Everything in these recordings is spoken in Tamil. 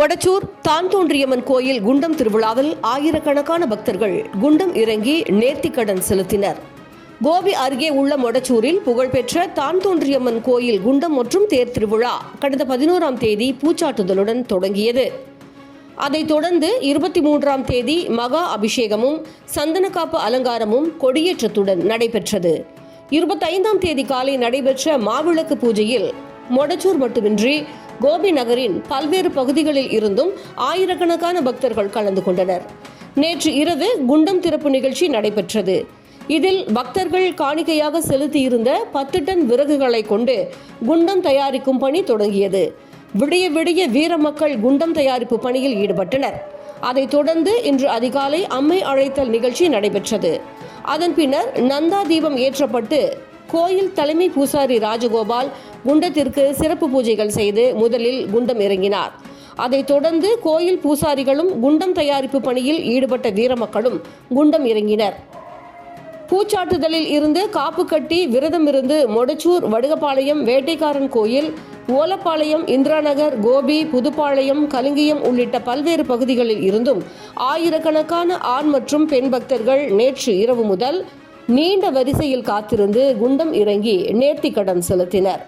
மொடச்சூர் தான் தோன்றியம்மன் கோயில் குண்டம் திருவிழாவில் ஆயிரக்கணக்கான பக்தர்கள் குண்டம் இறங்கி நேர்த்திக்கடன் செலுத்தினர். கோபி அருகே உள்ள மொடச்சூரில் புகழ்பெற்ற தான் தோன்றியம்மன் கோயில் குண்டம் மற்றும் தேர் திருவிழா கடந்த பதினோராம் தேதி பூச்சாட்டுதலுடன் தொடங்கியது. அதைத் தொடர்ந்து இருபத்தி மூன்றாம் தேதி மகா அபிஷேகமும் சந்தனக்காப்பு அலங்காரமும் கொடியேற்றத்துடன் நடைபெற்றது. இருபத்தைந்தாம் தேதி காலை நடைபெற்ற மாவிளக்கு பூஜையில் மொடச்சூர் மட்டுமின்றி கோபி நகரின் பல்வேறு பகுதிகளில் இருந்தும் ஆயிரக்கணக்கான பக்தர்கள் கலந்து கொண்டனர். நேற்று இரவு குண்டம் திறப்பு நிகழ்ச்சி நடைபெற்றது. இதில் பக்தர்கள் காணிக்கையாக செலுத்தியிருந்த பத்து டன் விறகுகளை கொண்டு குண்டம் தயாரிக்கும் பணி தொடங்கியது. விடிய விடிய வீர மக்கள் குண்டம் தயாரிப்பு பணியில் ஈடுபட்டனர். அதைத் தொடர்ந்து இன்று அதிகாலை அம்மை அழைத்தல் நிகழ்ச்சி நடைபெற்றது. அதன் பின்னர் நந்தா தீபம் ஏற்றப்பட்டு கோயில் தலைமை பூசாரி ராஜகோபால் குண்டத்திற்கு சிறப்பு பூஜைகள் செய்து முதலில் குண்டம் இறங்கினார். அதைத் தொடர்ந்து கோயில் பூசாரிகளும் குண்டம் தயாரிப்பு பணியில் ஈடுபட்ட வீரமக்களும் குண்டம் இறங்கினர். பூச்சாட்டுதலில் இருந்து காப்பு கட்டி விரதம் இருந்து மொடச்சூர் வடுகபாளையம் வேட்டைக்காரன் கோயில் ஓலப்பாளையம் இந்திராநகர் கோபி புதுப்பாளையம் கலிங்கியம் உள்ளிட்ட பல்வேறு பகுதிகளில் இருந்தும் ஆயிரக்கணக்கான ஆண் மற்றும் பெண் பக்தர்கள் நேற்று இரவு முதல் நீண்ட வரிசையில் காத்திருந்து குண்டம் இறங்கி நேர்த்திக்கடன் செலுத்தினர்.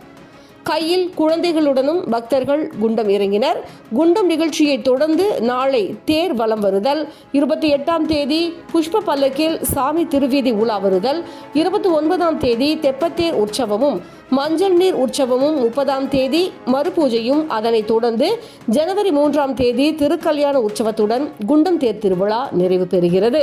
கையில் குழந்தைகளுடனும் பக்தர்கள் குண்டம் இறங்கினர். குண்டம் நிகழ்ச்சியை தொடர்ந்து நாளை தேர் வலம் வருதல். இருபத்தி எட்டாம் தேதி புஷ்ப பல்லக்கில் சாமி திருவீதி உலா வருதல். இருபத்தி ஒன்பதாம் தேதி தெப்பத்தேர் உற்சவமும் மஞ்சள் நீர் உற்சவமும் முப்பதாம் தேதி மறுபூஜையும் அதனைத் தொடர்ந்து ஜனவரி மூன்றாம் தேதி திருக்கல்யாண உற்சவத்துடன் குண்டம் தேர் திருவிழா நிறைவு பெறுகிறது.